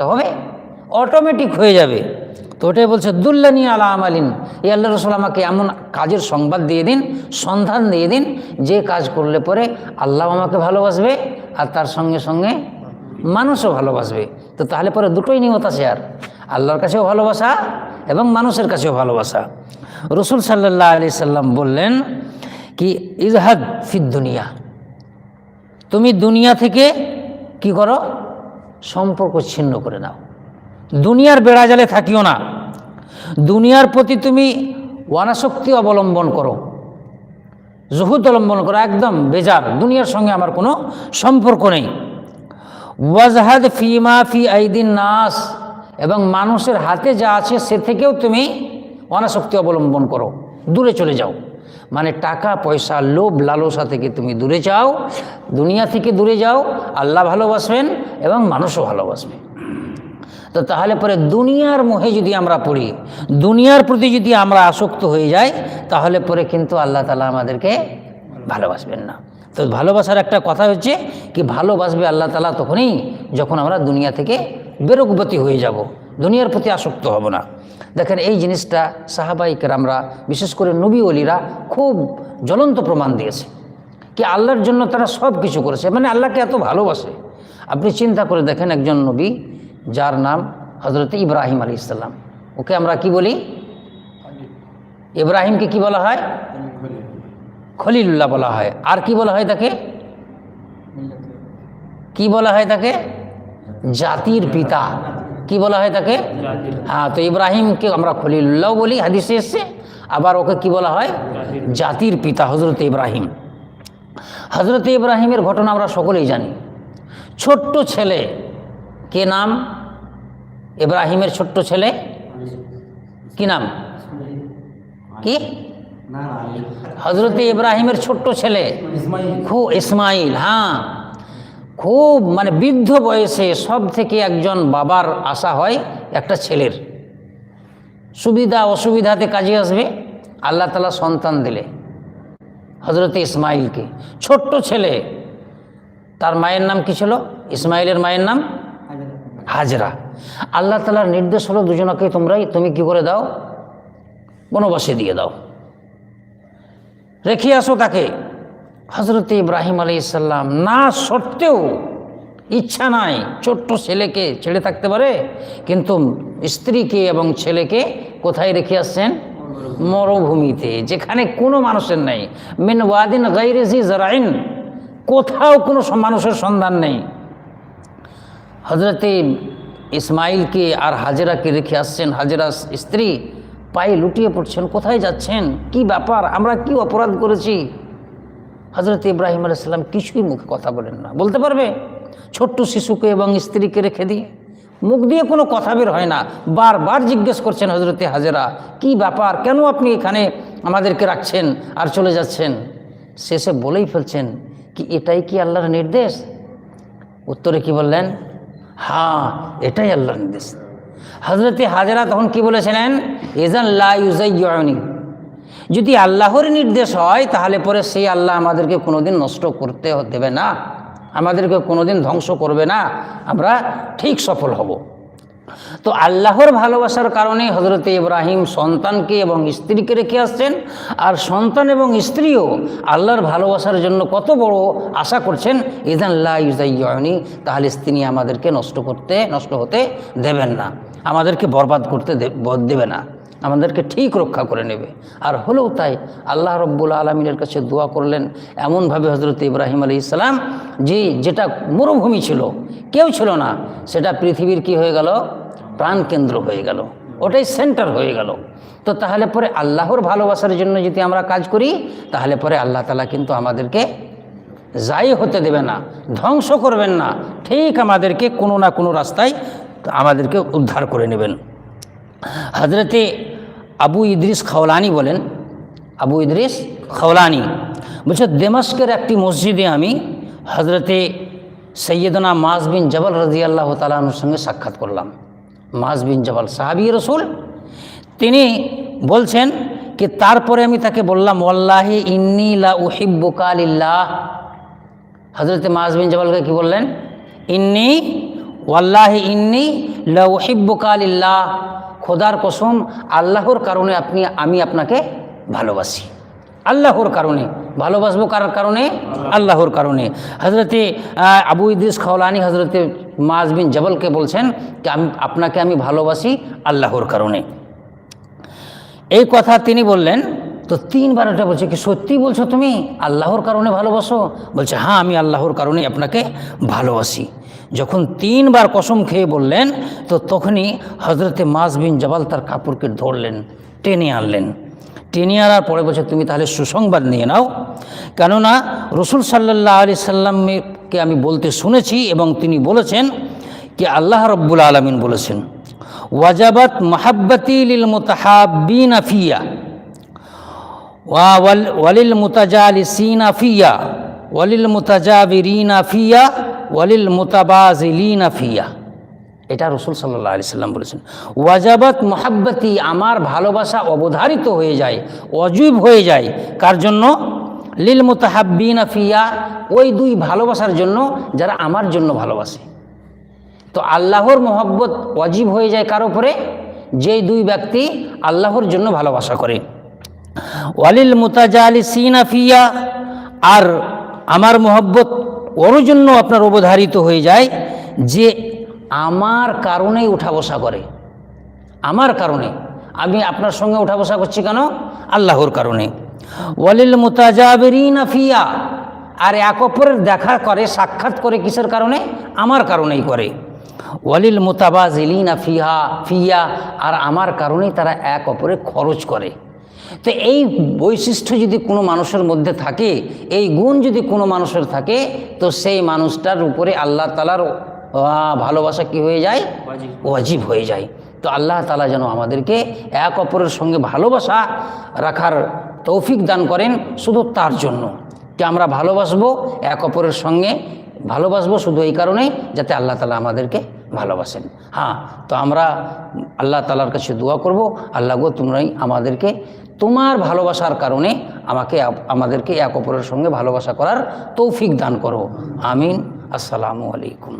তো হবে? অটোমেটিক হয়ে যাবে। তো ওটাই বলছে, দুল্লানি আলা আমালিন। এই আল্লাহ রসুল আমাকে এমন কাজের সংবাদ দিয়ে দিন, সন্ধান দিয়ে দিন, যে কাজ করলে পরে আল্লাহ আমাকে ভালোবাসবে আর তার সঙ্গে সঙ্গে মানুষও ভালোবাসবে। তো তাহলে পরে দুটোই নিয়ত আছে আর। আল্লাহর কাছেও ভালোবাসা এবং মানুষের কাছেও ভালোবাসা। রসুল সাল্লাহ আলি সাল্লাম বললেন কি, ইজহাদ ফিদ দুনিয়া। তুমি দুনিয়া থেকে কি করো? সম্পর্ক ছিন্ন করে নাও। দুনিয়ার বেড়াজালে থাকিও না। দুনিয়ার প্রতি তুমি অনাসক্তি অবলম্বন করো। জহুদ অবলম্বন করো, একদম বেজার। দুনিয়ার সঙ্গে আমার কোনো সম্পর্ক নেই। ওয়াজহাদ ফিমা ফি আইদিন নাস, এবং মানুষের হাতে যা আছে সে থেকেও তুমি অনাসক্তি অবলম্বন করো। দূরে চলে যাও। মানে টাকা, পয়সা, লোভ, লালসা থেকে তুমি দূরে যাও, দুনিয়া থেকে দূরে যাও, আল্লাহ ভালোবাসবেন এবং মানুষও ভালোবাসবে। তো তাহলে পরে দুনিয়ার মোহে যদি আমরা পড়ি, দুনিয়ার প্রতি যদি আমরা আসক্ত হয়ে যাই, তাহলে পরে কিন্তু আল্লাহ তালা আমাদেরকে ভালোবাসবেন না। তো ভালোবাসার একটা কথা হচ্ছে কি, ভালোবাসবে আল্লাহ তালা তখনই যখন আমরা দুনিয়া থেকে বেরোগবতী হয়ে যাব। দুনিয়ার প্রতি আসক্ত হব না। দেখেন, এই জিনিসটা সাহাবাইকের আমরা বিশেষ করে নবী অলিরা খুব জ্বলন্ত প্রমাণ দিয়েছে কি আল্লাহর জন্য তারা সব কিছু করেছে। মানে আল্লাহকে এত ভালোবাসে। আপনি চিন্তা করে দেখেন একজন নবী, যার নাম হজরত ইব্রাহিম আলী ইসলাম ওকে আমরা কি বলি? ইব্রাহিমকে কি বলা হয়? খলিলুল্লাহ বলা হয়। আর কি বলা হয় তাকে? কি বলা হয় তাকে? জাতির পিতা। কি বলা হয় তাকে? হ্যাঁ তো ইব্রাহিমকে আমরা খলিলুল্লাহ বলি হাদিসে এসছে। আবার ওকে কি বলা হয়? জাতির পিতা হজরত ইব্রাহিম। হজরত ইব্রাহিমের ঘটনা আমরা সকলেই জানি। ছোট্ট ছেলে কে নাম? ইব্রাহিমের ছোট্ট ছেলে? কি নাম? কি? হজরত ইব্রাহিমের ছোট্ট ছেলে। খুব ইসমাইল হ্যাঁ। খুব মানে বৃদ্ধ বয়সে সব থেকে একজন বাবার আশা হয় একটা ছেলের। সুবিধা অসুবিধাতে কাজে আসবে, আল্লাহ তালা সন্তান দিলে। হজরত ইসমাইলকে, ছোট্ট ছেলে। তার মায়ের নাম কি ছিল? ইসমাইলের মায়ের নাম? হাজরা। আল্লাহ তালার নির্দেশ হলো দুজনকে তোমরাই, তুমি কি করে দাও? বনবাসে দিয়ে দাও। রেখে আসো তাকে। হজরত ইব্রাহিম আলী ইসাল্লাম না সত্ত্বেও ইচ্ছা নাই ছোট্ট ছেলেকে ছেড়ে থাকতে পারে, কিন্তু স্ত্রীকে এবং ছেলেকে কোথায় রেখে আসছেন? মরুভূমিতে, যেখানে কোনো মানুষের নেই। মিন ওয়াদিন গাইরেজি জরাইন কোথাও কোনো মানুষের সন্ধান নেই। হজরতে ইসমাইলকে আর হাজেরাকে রেখে আসছেন হাজেরা স্ত্রী, পায়ে লুটিয়ে পড়ছেন, কোথায় যাচ্ছেন? কি ব্যাপার? আমরা কি অপরাধ করেছি? হজরত ইব্রাহিম আলাইসাল্লাম কিছুই মুখে কথা বলেন না। বলতে পারবে? ছোট্ট শিশুকে এবং স্ত্রীকে রেখে দিয়ে। মুখ দিয়ে কোনো কথা বের হয় না। বারবার জিজ্ঞেস করছেন হজরতে হাজেরা, কি ব্যাপার? কেন আপনি এখানে আমাদেরকে রাখছেন আর চলে যাচ্ছেন? শেষে বলেই ফেলছেন, কি এটাই কি আল্লাহর নির্দেশ? উত্তরে কি বললেন? হ্যাঁ এটাই আল্লাহর নির্দেশ। হজরতে হাজরা তখন কি বলেছিলেন? এজান লাউজাইনি যদি আল্লাহর নির্দেশ হয়, তাহলে পরে সেই আল্লাহ আমাদেরকে কোনোদিন নষ্ট করতে দেবে না। আমাদেরকে কোনোদিন ধ্বংস করবে না। আমরা ঠিক সফল হব। তো আল্লাহর ভালোবাসার কারণে হজরত ইব্রাহিম সন্তানকে এবং স্ত্রীকে রেখে আসছেন। আর সন্তান এবং স্ত্রীও আল্লাহর ভালোবাসার জন্য কত বড় আশা করছেন ইদাল্লাহ ইউজাইয়নি তাহলে তিনি আমাদেরকে নষ্ট করতে, নষ্ট হতে দেবেন না। আমাদেরকে বরবাদ করতে দেবে না। আমাদেরকে ঠিক রক্ষা করে নেবে। আর হলেও তাই আল্লাহ রব্বুল আলমিনের কাছে দোয়া করলেন, এমনভাবে হজরত ইব্রাহিম আলী ইসলাম যে যেটা মরুভূমি ছিল, কেউ ছিল না, সেটা পৃথিবীর কি হয়ে গেল? প্রাণকেন্দ্র হয়ে গেল। ওটাই সেন্টার হয়ে গেল। তো তাহলে পরে আল্লাহর ভালোবাসার জন্য যদি আমরা কাজ করি, তাহলে পরে আল্লাহ তালা কিন্তু আমাদেরকে যাই হতে দেবে না, ধ্বংস করবেন না, ঠিক আমাদেরকে কোনো না কোনো রাস্তায় আমাদেরকে উদ্ধার করে নেবেন। হজরতে আবু ইদ্রিস খাওলানি বলেন, আবু ইদ্রিস খাওলানি। বলছে, দেমাস্কের একটি মসজিদে আমি হজরতে সৈয়দনা মাজ বিন জবল রাজি আল্লাহ তালানোর সঙ্গে সাক্ষাৎ করলাম। মাজ বিন জবল সাহাবি রসুল। তিনি বলছেন কি, তারপরে আমি তাকে বললাম ওল্লাহি ইন্নি লা উহিব্বুকালিল্লাহ হজরতে মাজ বিন জবলকে কি বললেন? ইন্নি, ওয়াল্লাহ ইন্নি লা লাহিব্বুকালিল্লাহ খোদার কসম, আল্লাহর কারণে আপনি, আমি আপনাকে ভালোবাসি। আল্লাহর কারণে। ভালোবাসবো কার কারণে? আল্লাহর কারণে। হজরতে আবু ইদ্রিস খাওলানি হজরতে মাজবিন জবলকে বলছেন যে, আমি, আপনাকে আমি ভালোবাসি আল্লাহর কারণে। এই কথা তিনি বললেন তো তিনবার এটা বলছে, কি সত্যি বলছো তুমি? আল্লাহর কারণে ভালোবাসো? বলছে হ্যাঁ আমি আল্লাহর কারণে আপনাকে ভালোবাসি। যখন তিনবার কসম খেয়ে বললেন, তো তখনই হজরতে মাস বিন জবাল তার কাপড়কে ধরলেন, টেনে আনলেন। টেনে আনার পরে বলছে, তুমি তাহলে সুসংবাদ নিয়ে নাও। কেননা রসুল সাল্লাহ আলি সাল্লামকে আমি বলতে শুনেছি এবং তিনি বলেছেন কি, আল্লাহ রব্বুল আলমিন বলেছেন, ওয়াজাবাত মাহাব্বাতি লিল মুতাহাব্বিন ফিয়া। ওয়া ওয়াল- ওয়ালিল মুতাজালিসিনা ফিয়া, ওয়ালিল মুতাজাবিরিনা ফিয়া, ওয়ালিল মুতাবাজিলিনা ফিয়া। এটা রসুল সাল্লাহ আলি সাল্লাম বলেছেন। ওয়াজাবাত মোহাব্বতি, আমার ভালোবাসা অবধারিত হয়ে যায়, অজীব হয়ে যায়। কার জন্য? লিল মুতাহাব্বিনা ফিয়া, ওই দুই ভালোবাসার জন্য যারা আমার জন্য ভালোবাসে। তো আল্লাহর মোহব্বত অজীব হয়ে যায় কার উপরে? যেই দুই ব্যক্তি আল্লাহর জন্য ভালোবাসা করে। ওয়ালিল মুতাজালি সিনাফিয়া আর আমার মোহব্বত ওর জন্য আপনার অবধারিত হয়ে যায় যে আমার কারণেই উঠা বসা করে। আমার কারণে। আমি আপনার সঙ্গে উঠা বসা করছি কেন? আল্লাহর কারণে। ওয়ালিল মুতাজাবিরিনা ফিয়া, আর এক অপরের দেখা করে, সাক্ষাৎ করে কিসের কারণে? আমার কারণেই করে। ওয়ালিল মুতাবাজিলিনা ফিহা, ফিয়া, আর আমার কারণেই তারা এক অপরে খরচ করে। তো এই বৈশিষ্ট্য যদি কোনো মানুষের মধ্যে থাকে এই গুণ যদি কোনো মানুষের থাকে তো সেই মানুষটার উপরে আল্লাহ তালার ভালোবাসা কি হয়ে যায়? ওয়াজিব। হয়ে যায়। তো আল্লাহ তালা যেন আমাদেরকে এক অপরের সঙ্গে ভালোবাসা রাখার তৌফিক দান করেন শুধু তার জন্য। যে আমরা ভালোবাসবো এক অপরের সঙ্গে ভালোবাসবো শুধু এই কারণেই যাতে আল্লাহ তালা আমাদেরকে ভালোবাসেন। হ্যাঁ তো আমরা আল্লাহ তালার কাছে দোয়া করব। আল্লাহ গো তোমরাই আমাদেরকে তোমার ভালোবাসার কারণে আমাকে আমাদেরকে এক অপরের সঙ্গে ভালোবাসা করার তৌফিক দান করো। আমিন। আসসালামু আলাইকুম।